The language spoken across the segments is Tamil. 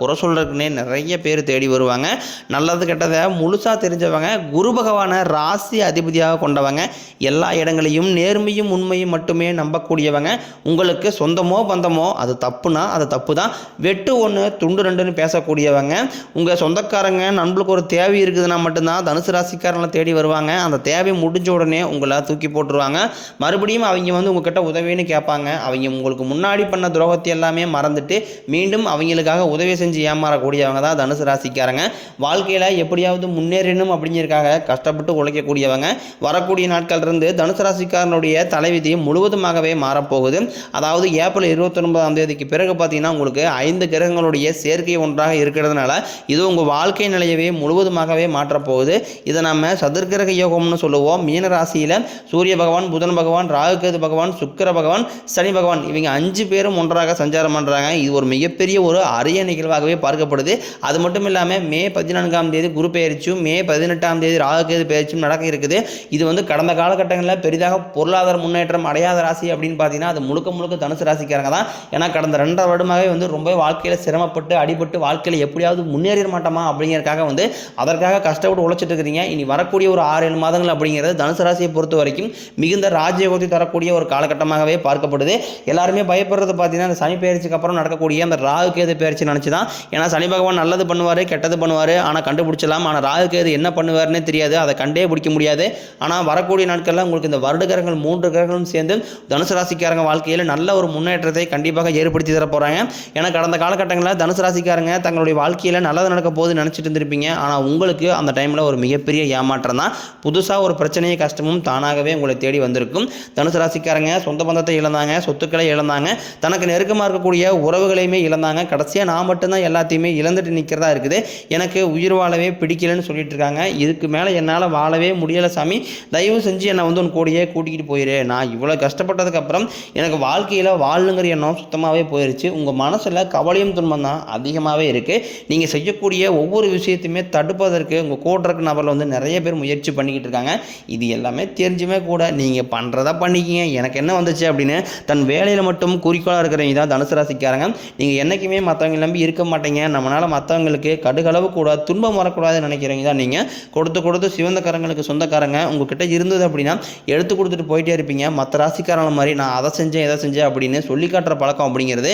குறை சொல்கிறதுக்குனே நிறைய பேர் தேடி வருவாங்க. நல்லது கெட்டதை முழுசாக தெரிஞ்சவங்க குரு பகவானை ராசி அதிபதியாக கொண்டவங்க எல்லா இடங்களையும் நேர்மையும் உண்மையும் மட்டுமே நம்பக்கூடியவங்க. உங்களுக்கு சொந்தமோ பந்தமோ அது தப்புனா அது தப்பு தான் வெட்டு ஒன்று துண்டு ரெண்டுன்னு பேசக்கூடியவங்க. உங்கள் சொந்தக்காரங்க நண்பளுக்கு ஒரு தேவை இருக்குதுன்னா மட்டும்தான் தனுசு ராசிக்காரங்களை தேடி வருவாங்க. அந்த தேவை முடிஞ்ச உடனே உங்களை தூக்கி போட்டுருவாங்க. மறுபடியும் அவங்க வந்து உங்ககிட்ட உதவின்னு கேட்பாங்க. அவங்க உங்களுக்கு முன்னாடி பண்ண துரோகத்தை எல்லாமே மறந்துட்டு மீண்டும் அவங்களுக்காக உதவி செஞ்சு ஏமாறக்கூடியவங்க தான் தனுசு ராசிக்காரங்க. வாழ்க்கையில் எப்படியாவது முன்னேறணும் அப்படிங்கிறதுக்காக கஷ்டப்பட்டு உழைக்கக்கூடியவங்க. வரக்கூடிய நாட்கள் இருந்து தனுசு ராசிக்காரனுடைய தலைவிதி முழுவதுமாகவே மாறப்போகுது. அதாவது ஏப்ரல் இருபத்தொன்பதாம் தேதிக்கு பிறகு பார்த்தீங்கன்னா உங்களுக்கு ஐந்து கிரகங்களுடைய சேர்க்கை ஒன்றாக இருக்கிறதுனால இது உங்கள் வாழ்க்கை நிலையவே முழுவதுமாகவே மாற்றப்போகுது. இதை நம்ம சதுர்கிரக யோகம்னு சொல்லுவோம். மீன ராசியில் சூரிய பகவான் புதன் பகவான் ராகுகேது பகவான் சுக்கிர பகவான் சனி பகவான் இவங்க அஞ்சு பேரும் ஒன்றாக சஞ்சாரம் பண்ணுறாங்க இது ஒரு மிகப்பெரிய ஒரு அரிய நிகழ்வாகவே பார்க்கப்படுது. அது மட்டும் இல்லாமல் மே பதினான்காம் தேதி குரு பெயர்ச்சியும் மே பதினெட்டாம் தேதி ராகுகேது பெயர்ச்சியும் நடக்க இருக்குது. இது வந்து கடந்த காலகட்டங்களில் பெரிதாக பொருளாதார முன்னேற்றம் அடையாத ராசி அப்படின்னு பார்த்தீங்கன்னா அது முழுக்க முழுக்க தனுசு ராசிக்காரங்க தான். ஏன்னா கடந்த ரெண்டரை வருடமாகவே வந்து ரொம்ப வாழ்க்கையில் சிரமப்பட்டு அடிபட்டு வாழ்க்கையில் எப்படியாவது முன்னேறிட மாட்டோமா அப்படிங்கிறதுக்காக வந்து அதற்காக கஷ்டப்பட்டு உழைச்சிட்டு இருக்கிறீங்க. இனி வரக்கூடிய ஒரு ஆறு ஏழு மாதங்கள் அப்படிங்கிறது தனுசு ராசியை பொறுத்த வரைக்கும் மிகுந்த ராஜயோகத்தை தரக்கூடிய ஒரு காலகட்டமாகவே பார்க்கப்படுது. எல்லாருமே பயப்படுறது பார்த்தீங்கன்னா அந்த சனி பயிற்சிக்கு அப்புறம் நடக்கக்கூடிய அந்த ராகு கேது பயிற்சி நினச்சி தான் ஏன்னா சனி பகவான் நல்லது பண்ணுவார் கெட்டது பண்ணுவார் ஆனால் கண்டுபிடிச்சலாம் ஆனால் ராகு கேது என்ன பண்ணுவார்னே தெரியாது. அதை கண்டே பிடிக்க முடியாது. ஆனால் வரக்கூடிய நாட்களில் உங்களுக்கு இந்த வருட கிரகங்கள் மூன்று கிரகங்களும் சேர்ந்து தனுசு ராசிக்காரங்க வாழ்க்கையில் நல்ல ஒரு முன்னேற்றத்தை கண்டிப்பாக ஏற்படுத்தி தர போகிறாங்க ஏன்னா கடந்த காலகட்டங்களில் தனுசு ராசிக்காரங்க தங்களுடைய வாழ்க்கையில் நல்லது நடக்க போகுது நினச்சிட்டு இருந்திருப்பீங்க. ஆனால் உங்களுக்கு அந்த டைமில் ஒரு மிகப்பெரிய ஏமாற்றம் தான். புதுசாக ஒரு பிரச்சனையை கஷ்டமும் தானாகவே உங்களை தேடி வந்திருக்கும். தனுசு ராசிக்காரங்க சொந்த பந்தத்தை இழந்தாங்க சொத்துக்களை இழந்தாங்க. தனக்கு நெருக்கமாக இருக்கக்கூடிய உறவுகளையுமே இழந்தாங்க. கடைசியாக நான் மட்டும் மட்டும்தான் எல்லாத்தையுமே இழந்துட்டு நிற்கிறதா இருக்குது. எனக்கு உயிர் வாழவே பிடிக்கலன்னு சொல்லிட்டு இருக்காங்க இதுக்கு மேலே என்னால் வாழவே முடியலை சாமி. தயவு செஞ்சு என்னை வந்து உன் கூடயே கூட்டிகிட்டு போயிரு. நான் இவ்வளோ கஷ்டப்பட்டதுக்கப்புறம் எனக்கு வாழ்க்கையில் வாழணுங்கிற எண்ணம் சுத்தமாகவே போயிடுச்சு உங்கள் மனசில் கவலையும் துன்பம் தான் அதிகமாகவே இருக்குது நீங்கள் செய்யக்கூடிய ஒவ்வொரு விஷயத்தையுமே தடுப்பதற்கு உங்கள் கூட்டுறக்கு நபரில் வந்து நிறைய பேர் முயற்சி பண்ணிக்கிட்டு இருக்காங்க. இது எல்லாமே தெரிஞ்சுமே கூட நீங்கள் பண்ணுறதா பண்ணிக்கிங்க. எனக்கு என்ன வந்துச்சு அப்படின்னு தன் வேலையில் மட்டும் குறிக்கோளாக இருக்கிறவங்க தான் தனுசு ராசிக்காரங்க. நீங்கள் என்றைக்குமே மற்றவங்க நம்பி இருக்க இருக்க மாட்டீங்க. நம்மளால் மற்றவங்களுக்கு கடுகளவு கூட துன்பம் வரக்கூடாதுன்னு நினைக்கிறீங்க. தான் நீங்கள் கொடுத்து கொடுத்து சிவந்த கரங்களுக்கு சொந்தக்காரங்க உங்ககிட்ட இருந்தது அப்படின்னா எடுத்து கொடுத்துட்டு போயிட்டே இருப்பீங்க. மற்ற ராசிக்காரங்கள மாதிரி நான் அதை செஞ்சேன் இதை செஞ்சேன் அப்படின்னு சொல்லி காட்டுற பழக்கம் அப்படிங்கிறது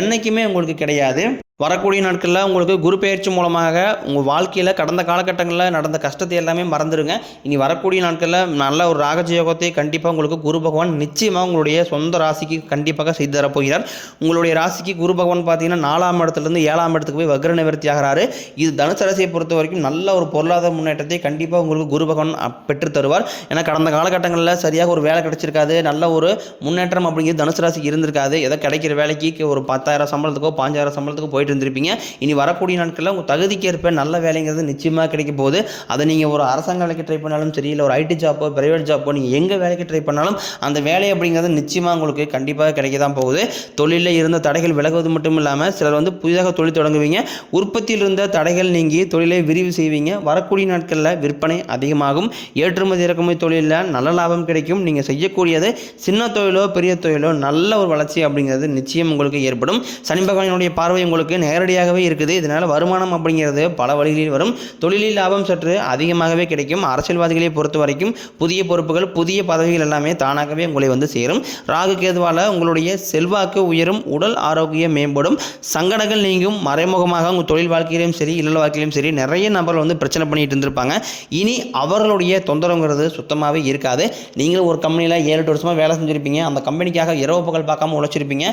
என்றைக்குமே உங்களுக்கு கிடையாது. வரக்கூடிய நாட்களில் உங்களுக்கு குரு பெயர்ச்சி மூலமாக உங்கள் வாழ்க்கையில் கடந்த காலகட்டங்களில் நடந்த கஷ்டத்தை எல்லாமே மறந்துடுங்க. இனி வரக்கூடிய நாட்களில் நல்ல ஒரு ராகஜயோகத்தை கண்டிப்பாக உங்களுக்கு குரு பகவான் நிச்சயமாக உங்களுடைய சொந்த ராசிக்கு கண்டிப்பாக செய்து தரப்போகிறார் உங்களுடைய ராசிக்கு குரு பகவான் பார்த்தீங்கன்னா நாலாம் இடத்துலேருந்து ஏழாம் இடத்துக்கு போய் வக்ர நிவர்த்தி ஆகிறாரு. இது தனுசு ராசியை பொறுத்த வரைக்கும் நல்ல ஒரு பொருளாதார முன்னேற்றத்தை கண்டிப்பாக உங்களுக்கு குரு பகவான் பெற்று தருவார். ஏன்னா கடந்த காலகட்டங்களில் சரியாக ஒரு வேலை கிடைச்சிருக்காது. நல்ல ஒரு முன்னேற்றம் அப்படிங்கிறது தனுசு ராசிக்கு இருந்திருக்காது. ஏதோ கிடைக்கிற வேலைக்கு ஒரு பத்தாயிரம் சம்பளத்துக்கோ பாஞ்சாயிரம் சம்பளத்துக்கோ போயிட்டு இருந்திருப்பீங்க. இனி வரக்கூடிய நாட்களில் உங்கள் தகுதிக்கேற்ப நல்ல வேலைங்கிறது நிச்சயமாக கிடைக்க போகுது. அதை நீங்கள் ஒரு அரசாங்க வேலைக்கு ட்ரை பண்ணாலும் சரி இல்லை ஒரு ஐடி ஜாப்போ பிரைவேட் ஜாப்போ நீங்கள் எங்கே வேலைக்கு ட்ரை பண்ணாலும் அந்த வேலை அப்படிங்கிறது நிச்சயமாக உங்களுக்கு கண்டிப்பாக கிடைக்க தான் போகுது. தொழிலில் இருந்த தடைகள் விலகுவது மட்டும் இல்லாமல் சிலர் வந்து புதிதாக தொழில் தொடங்குவீங்க. உற்பத்தியில் இருந்த தடைகள் நீங்கி தொழிலை விரிவு செய்வீங்க. வரக்கூடிய நாட்களில் விற்பனை அதிகமாகும். ஏற்றுமதி இறக்குமதி தொழிலில் நல்ல லாபம் கிடைக்கும். நீங்கள் செய்யக்கூடியது சின்ன தொழிலோ பெரிய தொழிலோ நல்ல ஒரு வளர்ச்சி அப்படிங்கிறது நிச்சயம் உங்களுக்கு ஏற்படும். சனி பகவானுடைய பார்வை உங்களுக்கு நேரடியாகவே இருக்குது. இதனால் வருமானம் அப்படிங்கிறது பல வழிகளில் வரும். தொழிலில் லாபம் சற்று அதிகமாகவே கிடைக்கும். அரசியல்வாதிகளை பொறுத்த வரைக்கும் புதிய பொறுப்புகள் புதிய பதவிகள் எல்லாமே தானாகவே உங்களை வந்து சேரும். ராகு கேதுவால் உங்களுடைய செல்வாக்கு உயரும் உடல் ஆரோக்கியம் மேம்படும். சங்கடங்கள் நீங்கும். மறைமுகமாக உங்கள் தொழில் வாழ்க்கையிலும் சரி இல்லல் வாழ்க்கையிலும் சரி நிறைய நபர்கள் வந்து பிரச்சனை பண்ணிட்டு இருந்திருப்பாங்க. இனி அவர்களுடைய தொந்தரவுங்கிறது சுத்தமாகவே இருக்காது. நீங்களும் ஒரு கம்பெனியில் ஏழு எட்டு வருஷமாக வேலை செஞ்சுருப்பீங்க. அந்த கம்பெனிக்காக இரவு பகல் பார்க்காம உழைச்சிருப்பீங்க.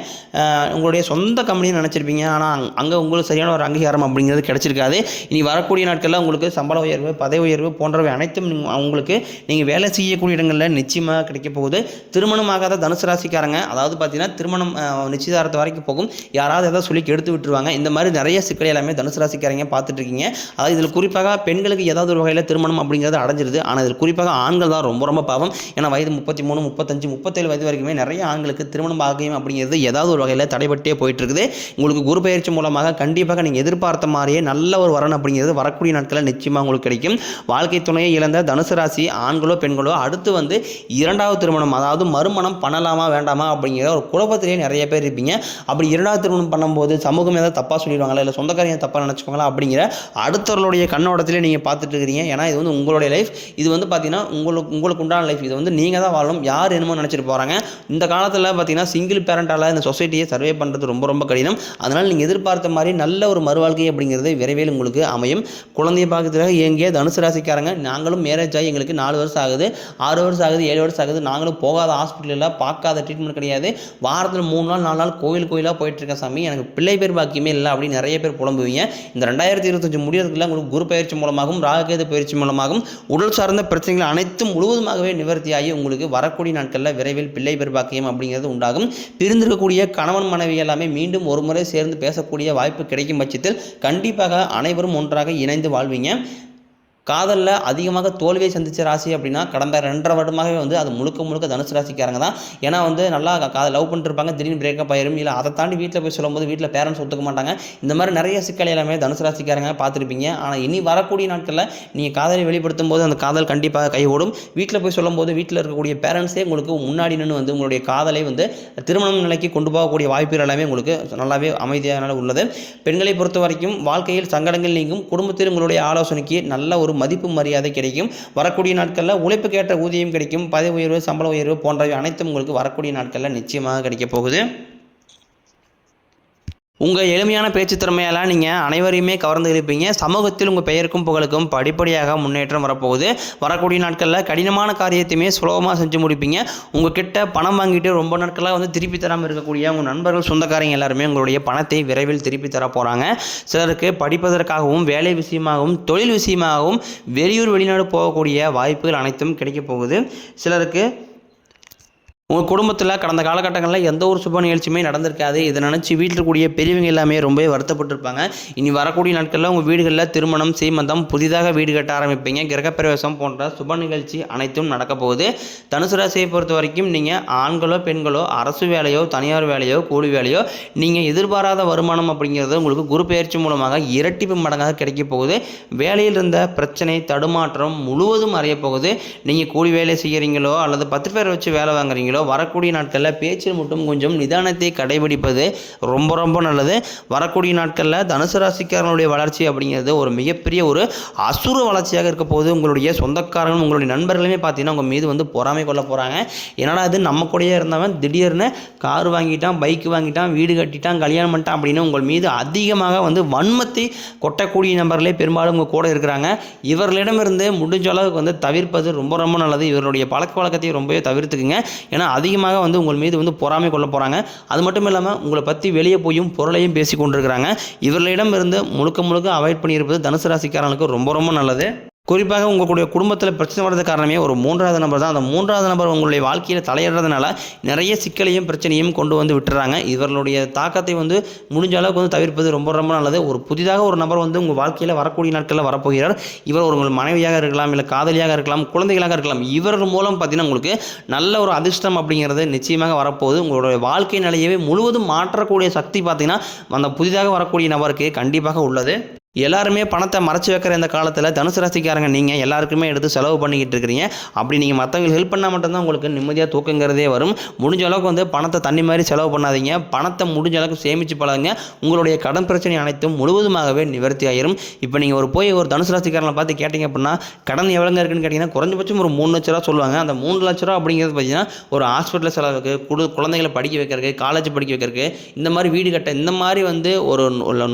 உங்களுடைய சொந்த கம்பெனின்னு நினச்சிருப்பீங்க. ஆனால் அங்கே உங்களுக்கு சரியான ஒரு அங்கீகாரம் அப்படிங்கிறது கிடைச்சிருக்காது. இனி வரக்கூடிய நாட்களில் உங்களுக்கு சம்பள உயர்வு பதவி உயர்வு போன்றவை அனைத்தும் உங்களுக்கு நீங்கள் வேலை செய்யக்கூடிய இடங்களில் நிச்சயமாக கிடைக்க போகுது. திருமணமாகாத தனுசு ராசிக்காரங்க அதாவது பார்த்தீங்கன்னா திருமணம் நிச்சயதாரத்து வரைக்கும் போகும். யாராவது ஏதாவது சொல்லி கெடுத்து விட்டுருவாங்க. இந்த மாதிரி நிறைய சிக்கல் எல்லாமே தனுசு ராசிக்காரங்க பார்த்துட்டு இருக்கீங்க அதாவது இதில் குறிப்பாக பெண்களுக்கு ஏதாவது ஒரு வகையில் திருமணம் அப்படிங்கிறது அடைஞ்சிருது. ஆனால் இதில் குறிப்பாக ஆண்கள் தான் ரொம்ப ரொம்ப பாவம். ஏன்னா வயது முப்பத்தி மூணு முப்பத்தஞ்சு முப்பத்தேழு வயது வரைக்குமே நிறைய ஆண்களுக்கு திருமணம் ஆகியம் அப்படிங்கிறது ஏதாவது ஒரு வகையில் தடைபட்டே போயிட்டு இருக்குது உங்களுக்கு குரு பயிற்சி மூலமாக கண்டிப்பாக நீங்கள் எதிர்பார்த்த மாதிரியே நல்ல ஒரு வரன் அப்படிங்கிறது வரக்கூடிய நாட்களில் நிச்சயமாக உங்களுக்கு கிடைக்கும். வாழ்க்கை துணையை இழந்த தனுசு ராசி ஆண்களோ பெண்களோ அடுத்து வந்து இரண்டாவது திருமணம் அதாவது மறுமணம் பண்ணலாமா வேண்டாமா அப்படிங்கிற ஒரு குழப்பத்திலேயே நிறைய பேர் இருப்பீங்க. அப்படி இரண்டாவது திருமணம் பண்ணும்போது சமூகம் ஏதாவது தப்பாக சொல்லிடுவாங்களா? இல்லை சொந்தக்காரங்க தப்பாக நினச்சிக்கோங்களா அப்படிங்கிற அடுத்தவர்களுடைய கண்ணோட்டத்திலே நீங்கள் பார்த்துட்டு இருக்கிறீங்க. ஏன்னா இது வந்து உங்களுடைய லைஃப் இது வந்து பார்த்தீங்கன்னா உங்களுக்கு உங்களுக்கு உண்டான லைஃப் இது வந்து நீங்கள் தான் வாழணும். யார் என்னமோ நினச்சிட்டு போகிறாங்க இந்த காலத்தில் பார்த்தீங்கன்னா சிங்கிள் பேரண்டால் இந்த சொசைட்டியை சர்வே பண்ணுறது ரொம்ப ரொம்ப கடினம். அதனால் நீங்கள் எதிர்பார்த்த மாதிரி நல்ல ஒரு மறுவாழ்க்கை அப்படிங்கிறது விரைவில் உங்களுக்கு அமையும். குழந்தைய பார்க்கறதுக்காக எங்கே தனுசு ராசிக்காரங்க நாங்களும் மேரேஜ் ஆகி எங்களுக்கு நாலு வருஷம் ஆகுது. ஆறு வருஷம் ஆகுது ஏழு வருஷம் ஆகுது. நாங்களும் போகாத ஹாஸ்பிட்டலில் பார்க்காத ட்ரீட்மெண்ட் கிடையாது. வாரத்தில் மூணு நாள் நாலு நாள் கோயில் கோயிலாக போயிட்டு இருக்கேன் சாமி. எனக்கு பிள்ளை பேர் பாக்கியமே இல்லை அப்படின்னு நிறைய பேர் புலம்புவீங்க. இந்த ரெண்டாயிரத்தி இருபத்தஞ்சு முடியறதுக்குள்ள உங்களுக்கு குரு பயிற்சி மூலமாகவும் ராககேது பயிற்சி மூலமாகவும் உடல் சார்ந்த பிரச்சனைகள் அனைத்தும் முழுவதுமாகவே நிவர்த்தியாகி உங்களுக்கு வரக்கூடிய நாட்களில் விரைவில் பிள்ளை பேர் பாக்கியம் அப்படிங்கிறது உண்டாகும். பிரிந்திருக்கக்கூடிய கணவன் மனைவி எல்லாமே மீண்டும் ஒரு முறை சேர்ந்து பேசக்கூடிய வாய்ப்பு கிடைக்கும் பட்சத்தில் கண்டிப்பாக அனைவரும் ஒன்றாக இணைந்து வாழ்வீங்க. காதலில் அதிகமாக தோல்வியை சந்தித்த ராசி அப்படின்னா கடந்த ரெண்டரை வருடமாகவே வந்து அது முழுக்க முழுக்க தனுசு ராசிக்காரங்க தான். ஏன்னா வந்து நல்லா காதல் லவ் பண்ணிருப்பாங்க திடீர்னு பிரேக்கப் ஆயிரும் இல்லை அதை தாண்டி வீட்டில் போய் சொல்லும்போது வீட்டில் பேரண்ட்ஸ் ஒத்துக்க மாட்டாங்க. இந்த மாதிரி நிறைய சிக்கல் எல்லாமே தனுசு ராசிக்காரங்க பார்த்துருப்பீங்க. ஆனால் இனி வரக்கூடிய நாட்களில் நீங்கள் காதலை வெளிப்படுத்தும் போது அந்த காதல் கண்டிப்பாக கைகூடும் வீட்டில் போய் சொல்லும்போது வீட்டில் இருக்கக்கூடிய பேரண்ட்ஸே உங்களுக்கு முன்னாடி நின்று வந்து உங்களுடைய காதலை வந்து திருமணம் நிலைக்கு கொண்டு போகக்கூடிய வாய்ப்புகள் எல்லாமே உங்களுக்கு நல்லாவே அமைதியான உள்ளது. பெண்களை பொறுத்த வரைக்கும் வாழ்க்கையில் சங்கடங்கள் நீங்கும். குடும்பத்தில் உங்களுடைய ஆலோசனைக்கு நல்ல ஒரு மதிப்பு மரியாதை கிடைக்கும். வரக்கூடிய நாட்களில் உழைப்புக்கேற்ற ஊதியம் கிடைக்கும். பதவி உயர்வு சம்பள உயர்வு போன்றவை அனைத்தும் உங்களுக்கு வரக்கூடிய நாட்களில் நிச்சயமாக கிடைக்கப் போகுது. உங்கள் எளிமையான பேச்சு திறமையால் நீங்கள் அனைவரையுமே கவர்ந்து இருப்பீங்க. சமூகத்தில் உங்கள் பெயருக்கும் புகழுக்கும் படிப்படியாக முன்னேற்றம் வரப்போகுது. வரக்கூடிய நாட்களில் கடினமான காரியத்தையுமே சுலபமாக செஞ்சு முடிப்பீங்க. உங்கள் கிட்ட பணம் வாங்கிட்டு ரொம்ப நாட்களாக வந்து திருப்பி தராமல் இருக்கக்கூடிய உங்கள் நண்பர்கள் சொந்தக்காரங்க எல்லாருமே உங்களுடைய பணத்தை விரைவில் திருப்பி தர போகிறாங்க சிலருக்கு படிப்பதற்காகவும் வேலை விஷயமாகவும் தொழில் விஷயமாகவும் வெளியூர் வெளிநாடு போகக்கூடிய வாய்ப்புகள் அனைத்தும் கிடைக்க போகுது. சிலருக்கு உங்கள் குடும்பத்தில் கடந்த காலகட்டங்களில் எந்த ஒரு சுப நிகழ்ச்சியுமே நடந்திருக்காது. இதை நினச்சி வீட்டில் இருக்கக்கூடிய பெரியவங்க எல்லாமே ரொம்பவே வருத்தப்பட்டிருப்பாங்க. இனி வரக்கூடிய நாட்களில் உங்கள் வீடுகளில் திருமணம் சீமந்தம் புதிதாக வீடு கட்ட ஆரம்பிப்பீங்க. கிரகப்பிரவேசம் போன்ற சுப நிகழ்ச்சி அனைத்தும் நடக்க போகுது. தனுசு ராசியை பொறுத்த வரைக்கும் நீங்கள் ஆண்களோ பெண்களோ அரசு வேலையோ தனியார் வேலையோ கூலி வேலையோ நீங்கள் எதிர்பாராத வருமானம் அப்படிங்கிறது உங்களுக்கு குரு பயிற்சி மூலமாக இரட்டிப்பு மடங்காக கிடைக்க போகுது. வேலையில் இருந்த பிரச்சனை தடுமாற்றம் முழுவதும் அறிய போகுது. நீங்கள் கூலி வேலை செய்கிறீங்களோ அல்லது பத்து பேர் வச்சு வேலை வாங்குறீங்களோ வரக்கூடிய நாட்களில் பேச்சில் மட்டும் கொஞ்சம் நிதானத்தை கடைபிடிப்பது ரொம்ப ரொம்ப நல்லது. வரக்கூடிய நாட்களில் தனுசு ராசிக்காரனுடைய வளர்ச்சி அப்படிங்கிறது ஒரு மிகப்பெரிய ஒரு அசுர வளர்ச்சியாக இருக்க போது உங்களுடைய சொந்தக்காரங்களும் உங்களுடைய நண்பர்களுமே பார்த்தீங்கன்னா உங்கள் மீது வந்து பொறாமை கொள்ள போகிறாங்க என்னடா இது நம்ம கூடயே இருந்தவன் திடீர்னு கார் வாங்கிட்டான் பைக் வாங்கிட்டான் வீடு கட்டிட்டான் கல்யாணம் பண்ணிட்டான் அப்படின்னு உங்கள் மீது அதிகமாக வந்து வன்மத்தை கொட்டக்கூடிய நபர்களே பெரும்பாலும் உங்கள் கூட இருக்கிறாங்க. இவர்களிடமிருந்து முடிஞ்ச அளவுக்கு வந்து தவிர்ப்பது ரொம்ப ரொம்ப நல்லது. இவருடைய பழக்க வழக்கத்தை ரொம்பவே தவிர்த்துக்குங்க. ஏன்னா அதிகமாக வந்து உங்கள் மீது வந்து பொறாமை கொள்ள போகிறாங்க அது மட்டும் இல்லாமல் உங்களை பற்றி வெளியே போயும் பொருளையும் பேசி கொண்டிருக்கிறாங்க. இவர்களிடம் இருந்து முழுக்க முழுக்க அவாய்ட் பண்ணியிருப்பது தனுசு ராசிக்காரனுக்கு ரொம்ப ரொம்ப நல்லது. குறிப்பாக உங்களுடைய குடும்பத்தில் பிரச்சனை வர்றது காரணமே ஒரு மூன்றாவது நபர் தான். அந்த மூன்றாவது நபர் உங்களுடைய வாழ்க்கையில் தலையிடுறதுனால நிறைய சிக்கலையும் பிரச்சனையும் கொண்டு வந்து விட்டுறாங்க. இவர்களுடைய தாக்கத்தை வந்து முடிஞ்ச அளவுக்கு வந்து தவிர்ப்பது ரொம்ப ரொம்ப நல்லது. ஒரு புதிதாக ஒரு நபர் வந்து உங்கள் வாழ்க்கையில் வரக்கூடிய நாட்களில் வரப்போகிறார். இவர் ஒரு உங்கள் மனைவியாக இருக்கலாம் இல்லை காதலியாக இருக்கலாம் குழந்தைகளாக இருக்கலாம் இவர் மூலம் பார்த்தீங்கன்னா உங்களுக்கு நல்ல ஒரு அதிர்ஷ்டம் அப்படிங்கிறது நிச்சயமாக வரப்போகுது. உங்களுடைய வாழ்க்கை நிலையவே முழுவதும் மாற்றக்கூடிய சக்தி பார்த்தீங்கன்னா அந்த புதிதாக வரக்கூடிய நபருக்கு கண்டிப்பாக உள்ளது. எல்லாருமே பணத்தை மறைச்சி வைக்கிற இந்த காலத்தில் தனுசு ராசிக்காரங்க நீங்கள் எல்லாருக்குமே எடுத்து செலவு பண்ணிக்கிட்டு இருக்கிறீங்க. அப்படி நீங்கள் மற்றவங்களுக்கு ஹெல்ப் பண்ணால் மட்டும்தான் உங்களுக்கு நிம்மதியாக தூக்கங்கிறதே வரும். முடிஞ்ச அளவுக்கு வந்து பணத்தை தண்ணி மாதிரி செலவு பண்ணாதீங்க. பணத்தை முடிஞ்ச அளவுக்கு சேமித்து பழகுங்க. உங்களுடைய கடன் பிரச்சனை அனைத்தும் முழுவதுமாகவே நிவர்த்தி ஆயிரும். இப்போ நீங்கள் ஒரு போய் ஒரு தனுசு ராசிக்காரனை பார்த்து கேட்டிங்க அப்படின்னா கடன் எவ்வளோங்க இருக்குன்னு கேட்டிங்கன்னா குறைஞ்சபட்சம் ஒரு மூணு லட்ச ரூபா சொல்லுவாங்க. அந்த மூணு லட்ச ரூபா அப்படிங்கிறது பார்த்தீங்கன்னா ஒரு ஹாஸ்பிட்டல் செலவுக்கு குடு குழந்தைகளை படிக்க வைக்கிறதுக்கு காலேஜ் படிக்க வைக்கிறதுக்கு இந்த மாதிரி வீடு கட்ட இந்த மாதிரி வந்து ஒரு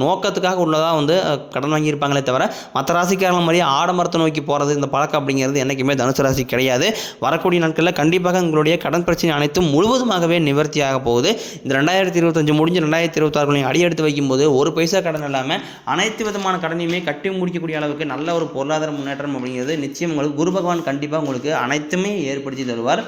நோக்கத்துக்காக உள்ளதாக வந்து கடன் வாங்கியிருப்பாங்களே தவிர மற்ற ராசிக்காரங்க மாதிரியே ஆடம்பரத்தை நோக்கி போகிறது இந்த பழக்கம் அப்படிங்கிறது என்றைக்குமே தனுசு ராசி கிடையாது. வரக்கூடிய நாட்களில் கண்டிப்பாக உங்களுடைய கடன் பிரச்சனை அனைத்தும் முழுவதுமாகவே நிவர்த்தியாக போகுது. இந்த ரெண்டாயிரத்தி இருபத்தஞ்சு முடிஞ்சு ரெண்டாயிரத்தி இருபத்தாறுகளையும் அடி எடுத்து வைக்கும்போது ஒரு பைசா கடன் இல்லாமல் அனைத்து விதமான கடனையுமே கட்டி முடிக்கக்கூடிய அளவுக்கு நல்ல ஒரு பொருளாதார முன்னேற்றம் அப்படிங்கிறது நிச்சயம் உங்களுக்கு குரு பகவான் கண்டிப்பாக உங்களுக்கு அனைத்துமே ஏற்படுத்தி தருவார்.